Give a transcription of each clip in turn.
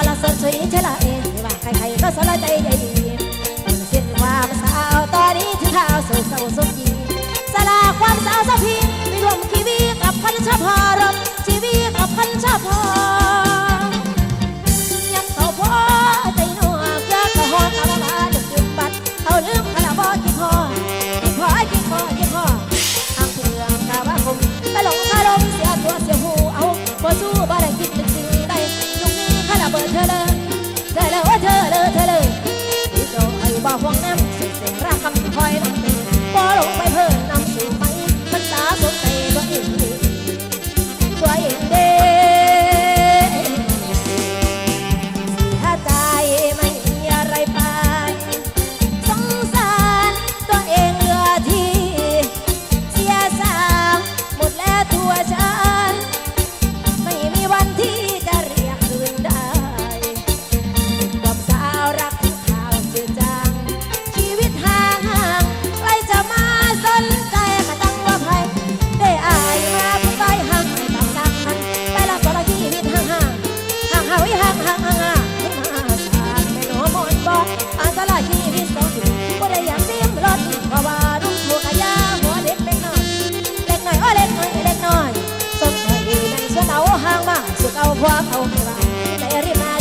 ก็ละสดสวยเชลยไม่ว่าใครๆก็สลายใจใหญ่ดีเส้นความสาวตอนนี้ถึงท้าสู่เศร้สุดยีสลาความสาวสักทีไม่รวมชีวิตกับคนชอบพอรมชีวิตกับคนชอบพอ ว่าเขาไม่แต่รีบมา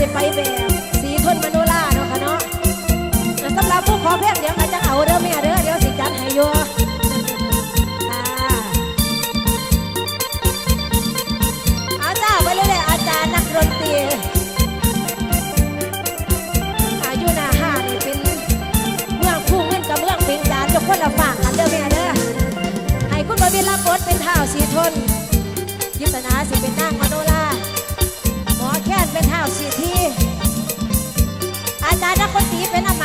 สิไปแบบสีทนมโนลาเนาะค่ะเนาะสำหรับผู้ขอเพลงเดี๋ยวอาจจะเอาเด้อแม่เด้อเดี๋ยวสิจันให้ยัวอาจารย์ไปเลยเลยอาจารย์นักดนตรีอายุนาห้านี่เป็นเมืองคู่เงินกับเมืองปิงจานจะคนละฝากกันเด้อแม่เด้อให้คุณบาบิลาบดเป็นเท้าสีทนยิปนาสิเป็นนางมโนรา รักคนสีเป็นอำ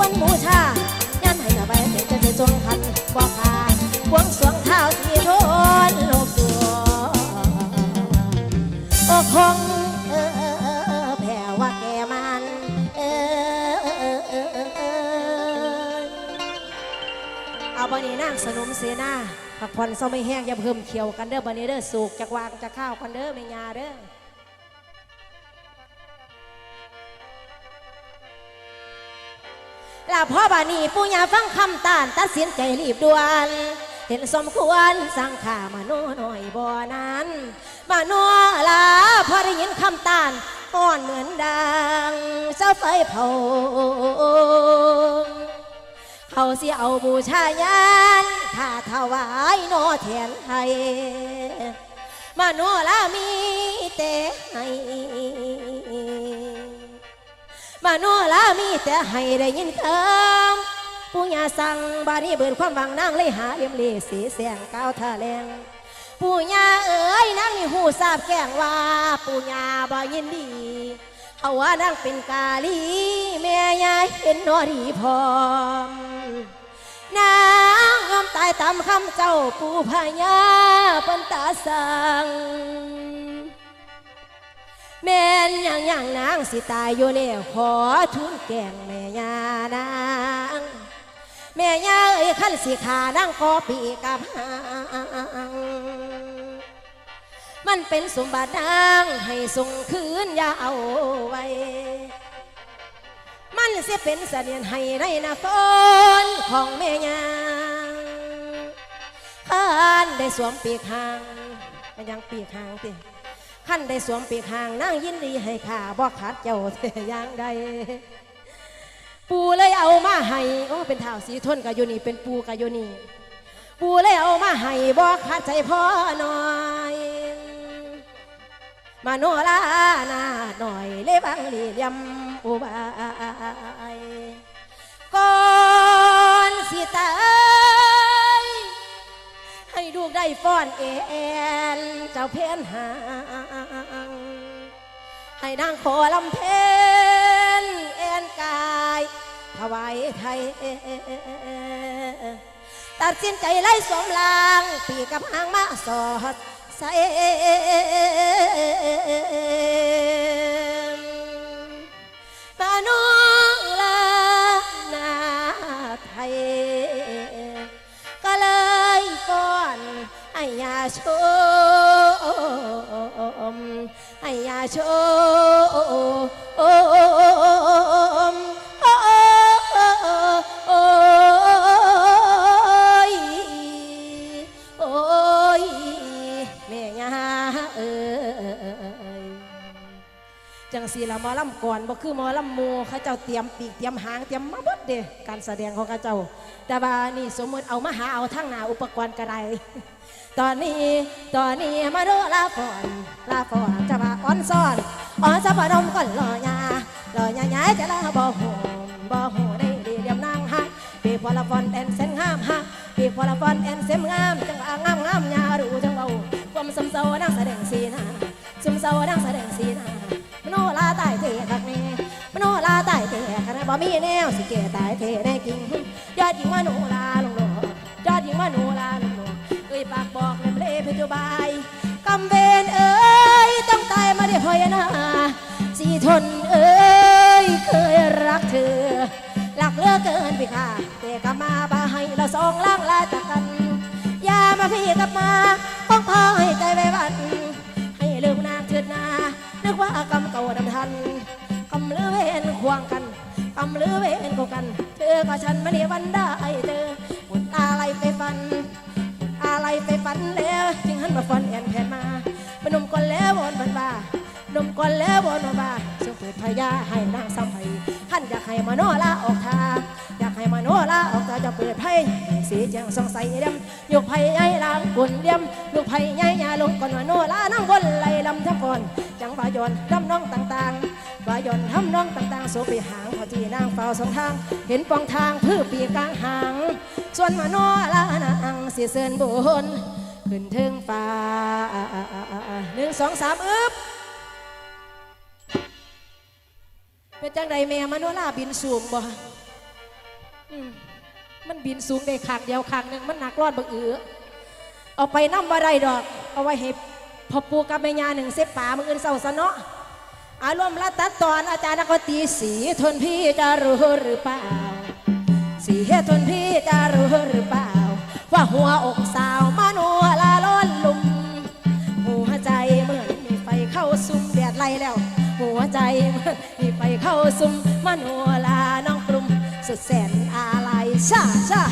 วันมูชายันให้กับไปเด็กจะจะจงคันบ่ขาดบวงสรวงเท้าที่โทนโลกสัวโอ้คงเออเออแผ่ว่าแกมันเออเออเออเออเอาบันนี้นั่งสนุมเสนาพักผ่อนเศร้าไม่แห้งอย่าเพิ่มเขียวกันเด้อบันนี้เด้อสูกจากวางจากข้าวกันเด้อแม่ยาเด้อ ล้วพ่อบานีปู่ย่าฟังคำตานตัดสินใจรีบด่วน เห็นสมควรสั่งข่ามาโนหน่อยบ่อนั้น มาโนลาพอได้ยินคำตานอ่อนเหมือนดังเจ้าไฟเผาเขาสิเอาบูชายันถ้าถวายโนแทนให้มาโนลามีแต่ให้ มาโนลามีแต่ให้ได้ยินคำปู่ย่าสั่งบานี้เบิดความหวังนางเลยหาเลี่ยมเลสีแสงก้าวท่าแรงปู่ย่าเอ๋ยนางนี่หูทราบแก้งว่าปู่ย่าบ่ยินดีเอาว่านางเป็นกาลีแม่ยายเห็นนอดีพร้อมนางยอมตายตามคำเจ้าปู่พญาปิ้นตาสั่ง แม่นอย่างอย่างนางสิตายอยู่แล้วขอทุนแกงแม่ยานางแม่ยาเอ้ยขั้นสิขานางขอปีกับหางมันเป็นสมบัตินางให้ส่งคืนอย่าเอาไว้ มันเสิเป็นเสนียนให้ในนาฝนของแม่ยาข้านได้สวมปีกหางมันยังปีกหางติ ขั้นได้สวมปีกหางนั่งยินดีให้ข้าบ่ขาดเจ้าแต่อย่างใดปูเลยเอามาให้โอ้เป็นเท้าวสีทนกับยูนี่เป็นปูกับยูนี่ปูเลยเอามาให้บ่ขาดใจพ่อหน่อยมาโนลาหนาหน่อยเลยบังเลี่ยมอุบายก่อนสิตาย ได้ฟ้อนเอ็นเจ้าเพนหางให้นางขอลำเพนเอ็นกายถวายไทยตัดสินใจไล่สมลางปีกับหางมาสอดใส่ ชมให้ยาชม สีละมอลำก่อนบ่คือมอลำหมูเขาเจ้าเตรียมปีกเตรียมหางเตรียมมาบดเด้การแสดงของเขาเจ้า แต่ว่านี่สมมติเอามาหาเอาทั้งหนาอุปกรณ์กระไดตอนนี้ตอนนี้มาดูลาฟอนลาฟอนจะมาอ่อนซ่อนอ่อนสะพนมก่อนรอยารอยาย้ายจะลาบ่โหมบ่โหได้ดีเดียมนางฮักปีพอละฟอนแอนเซนงามฮักปีพอละฟอนแอนเซมงามจังหวะงามงามยาดูจังเบาความสมเศร้านั่งแสดงสีหน้าสมเศร้านั่งแสดงสีนา ตายเทคักแน่มโนลาตายเทคักแน่บ่มีแนวสิเกตายเทได้กิ่งยอดหญิงมโนลาลงโลยอดหญิงมโนลาลงโลเอ้ยปากบอกเล่มเล่เพชรบายกำเบนเอ้ยต้องตายมาได้พอยนาสีทนเอ้ยเคยรักเธอหลักเลือกเกินไปค่ะแต่กลับมาบาให้เราสองล่างลาจากกันอย่ามาพี่กับมาคงพ่อให้ใจไว้วัน เธอกับฉันไม่ได้วันได้เจอหมดอะไรไปฟันหมดอะไรไปฟันแล้วจึงหันมาฟันแอนแผ่นมาเป็นนมก่อนแล้ววนบันบานมก่อนแล้ววนบันบาทรงเปิดพยาให้นางสัมภัยท่านอยากให้มาโนลาออกทาอยากให้มาโนลาออกทาจะเปิดไพ่สีเจียงสงสัยเดียมยกไพ่ใหญ่ลางกุนเดียมลูกไพ่ใหญ่ยาลงก่อนมาโนลานั่งบนไหลลำทั้งก่อนจังวายอนทำน้องต่าง ตั้งต่างๆโสไปหางพอที่นางเฝ้าสองทาง เห็นปองทางพือปีกกลางหาง ส่วนมาโนลานางสิเสินบน ขึ้นถึงฟ้าหนึ่งสองสามอึบเป็นจังใดแม่มาโนลาบินสูงบ่มันบินสูงได้ขางเดียวขางหนึ่งมันหนักรอดบักอือเอาไปน้ำว่าไรดอก เอาไว้ให้พ่อปู่กับแม่ยาหนึ่งเสพป่ามืออื่นเศร้าซะเนาะ อารมณ์ละตัดตอนอาจารย์กดนตรีสีทนพี่จะรู้หรือเปล่า สีเฮทนพี่จะรู้หรือเปล่า ว่าหัวอกสาวมานัวลาล้นลุม หัวใจเหมือนมีไฟเข้าซุ่มแดดไล่แล้ว หัวใจเหมือนมีไฟเข้าซุ่มมานัวลาน้องกลุ่มสุดแสนอะไรชาชา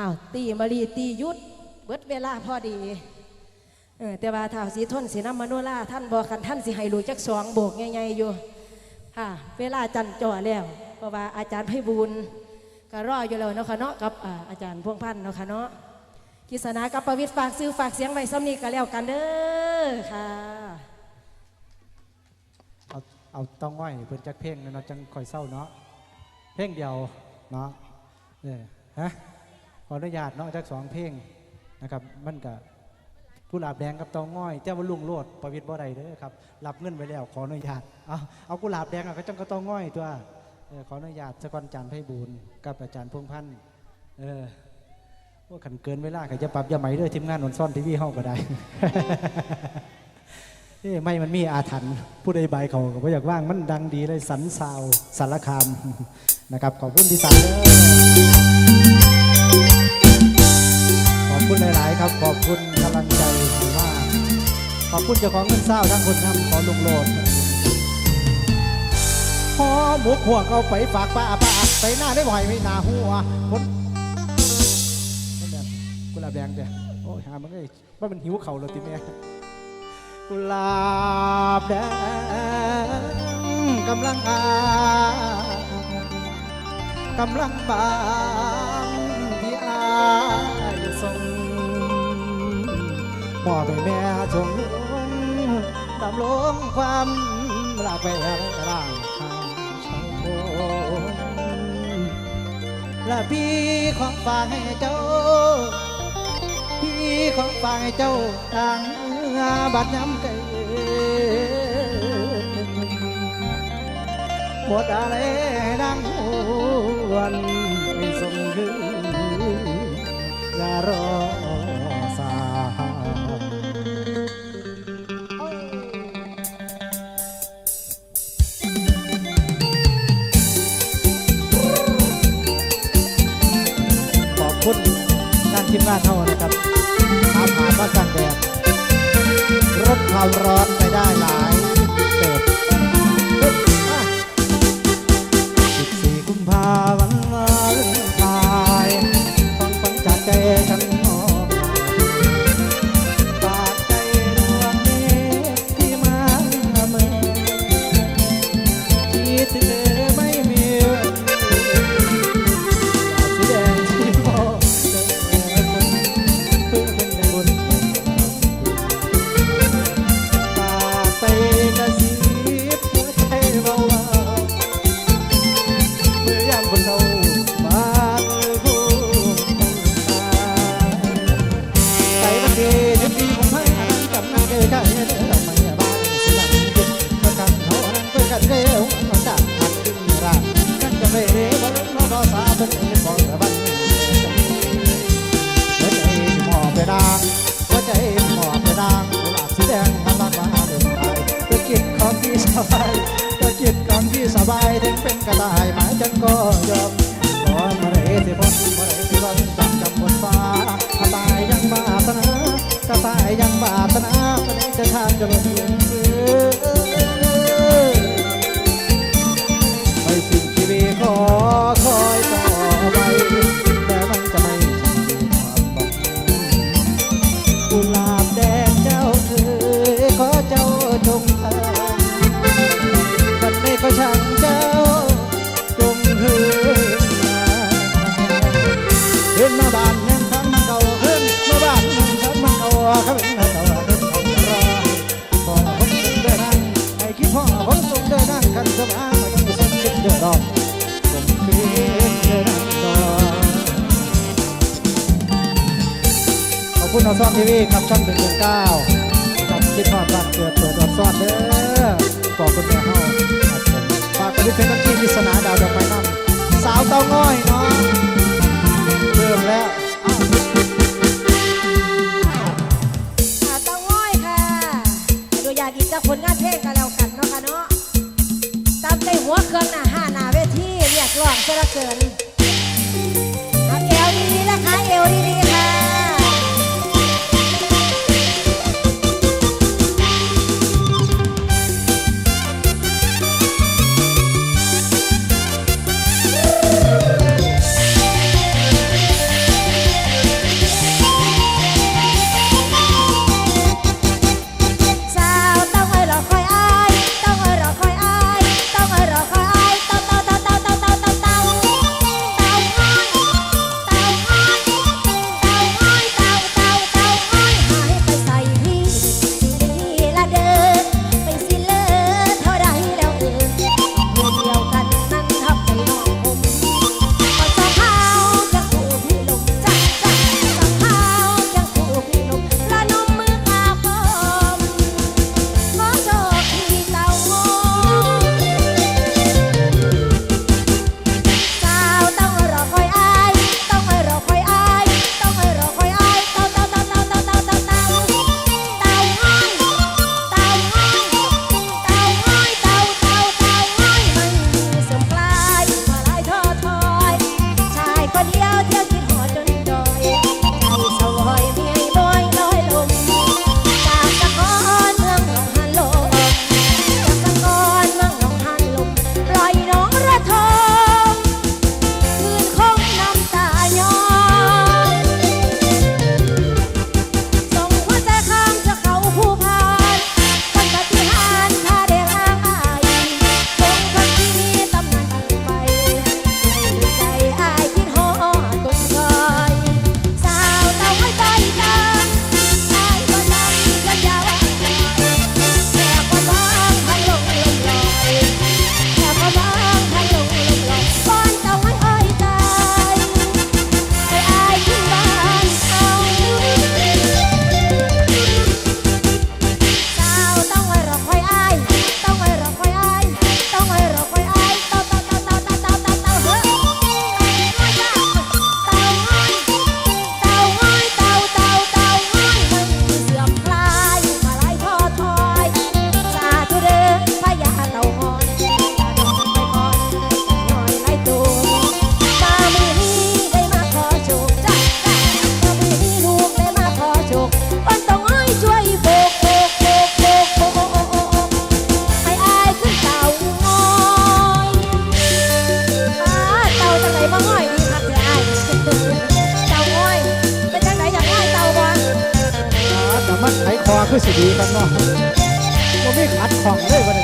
อ้าวตีมารีตียุดเบิดเวลาพอดีเออแต่ว่าท้าวสีทนสีน้ำมโนราท่านบอกกันท่านสิให้รู้จักสองโบกใหญ่ๆอยู่ค่ะเวลาจันจ่อแล้วเพราะว่าอาจารย์ไพบูลก็รออยู่แล้วเนาะค่ะเนาะกับอาจารย์พวงพันธ์เนาะค่ะเนาะกิษณากับประวิตรฝากซื้อฝากเสียงไว้ซ้ำนี้ก็แล้วกันเด้อค่ะเอาเอาต้องง่อยเพิ่นจักเพลงเนาะจังคอยเศร้าเนาะเพลงเดียวเนาะเออฮะ ออนุญาตเนาะจักสองเพลงนะครับมันก็ผู้หลาบแดงกับเตองง่อยเจ้าว่าลุงโลดประวิตรบ่ได้เด้อครับรับเงินไว้แล้วขออนุญาตเอาเอากุหลาบแดงเอาก็จังก็เตองง่อยตัวขออนุญาตสกอนจารย์ไพบูลย์กับอาจารย์พงพันธ์เออว่าขันเกินเวลาก็จะปรับยาไหมเด้อทีมงานนนซ่อนทีวีเฮาก็ได้เอ้ไม่มันมีอาถรรพ์ผู้ใดใบายเขาก็บ่อยากว่างมันดังดีเลยสันสาวสารคามนะครับขอบคุณที่สั่งเด้อ หลาย ๆ ครับ ขอบคุณกำลังใจที่ว่า ขอบคุณเจ้าของเงินเศร้าทั้งคนทำขอลุงโลดพอหมูขวงเอาไปฝากป้าป้าไปหน้าได้บ่อยไม่หนาหัวคนคนแบบกุหลาบแดงเด้อโอ้ยหามันเลยว่ามันหิวเข่าเลยทีเนี้ยกุหลาบแดงกำลังอากำลังบานที่อายส่ง มอบให้แม่จงดำลงความรักไปร่างทางชาวโคนและพี่ของฝากให้เจ้า พี่ของฝากให้เจ้าทางบัดย้ำเกินหมดอะไรดังหวนไม่ส่งคืนอย่ารอ คุณทางทีมงานเท่านะครับอาผ่านมากันแดดรถความร้อนไปได้หลายเติบ อดเด้อขอบคุณแม่เฮาฝากไปด้วยเพลงนักกีฬาสนาดาวดอกไม้น้ำสาวเต้าง้อยเนาะเริ่มแล้วค่ะเต้าง้อยค่ะดูอยากอีกจะผลงานเพลงกันแล้วกันเนาะค่ะเนาะตามใจหัวเครื่องหน้าห้าหน้าเวทีเรียกร้องเสียละเกินเอาก้วดีๆนะคะเอวดีๆ สิดีกันเนาะไม่ขัดของเลยวัน